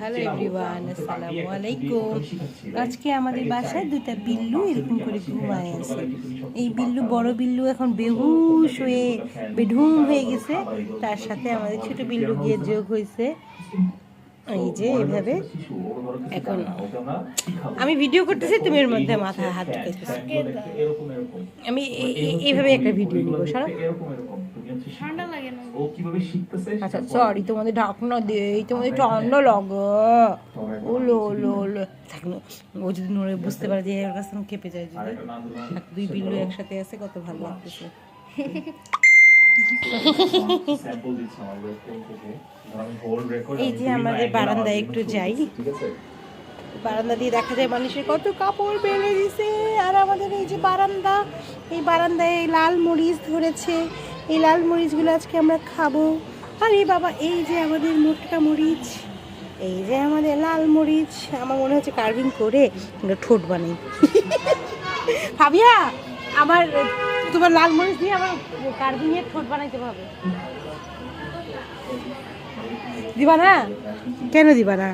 Hello everyone আসসালামু আলাইকুম আজকে আমাদের বাসায় দুটা বিল্লু এরকম করে ঘুমায় আছে। এই বিল্লু বড় বিল্লু এখন বেহুশ হয়ে বেঢুম হয়ে গেছে। তার সাথে আমাদের ছোট বিল্লু গিয়ে যোগ হয়েছে। এই যে এইভাবে এখন আমি ভিডিও করতেছি তুমি এর মধ্যে মাথা হাত এরকম আমি এইভাবে একটা ভিডিও নিব সারা। এরকম এরকম। তুমি হচ্ছে ঠান্ডা লাগে না। ও কীভাবে শিখতেছে আচ্ছা সরি তোমাদের ঢাকনা দেই তোমাদের ঠান্ডা লাগে ওলো ওলো ওলো। থাক না, ও যদি নড়ে বুঝতে পারে যে এর কাছে আমি কেঁপে যায় যদি। দুই বিল্লু একসাথে আছে কত ভালো লাগতেছে। এই যে আমাদের বারান্দায় একটু যাই। বারান্দা দিয়ে দেখা যায় মানুষের কত কাপড় বেড়ে আর আমাদের এই যে বারান্দা, এই বারান্দায় ধরেছে। এই আজকে আমরা খাব। আরে বাবা, এই যে আমাদের মোটকা মরিচ, এই যে আমাদের লাল মরিচ, আমার মনে হচ্ছে কার্ভিং করে ঠোঁট বানাই। ভাবিয়া, আমার তোমার লাল মরিচ দিয়ে আমার কার্ভিং নিয়ে ঠোঁট বানাইতে হবে। দিবা না? কেন দিবা না?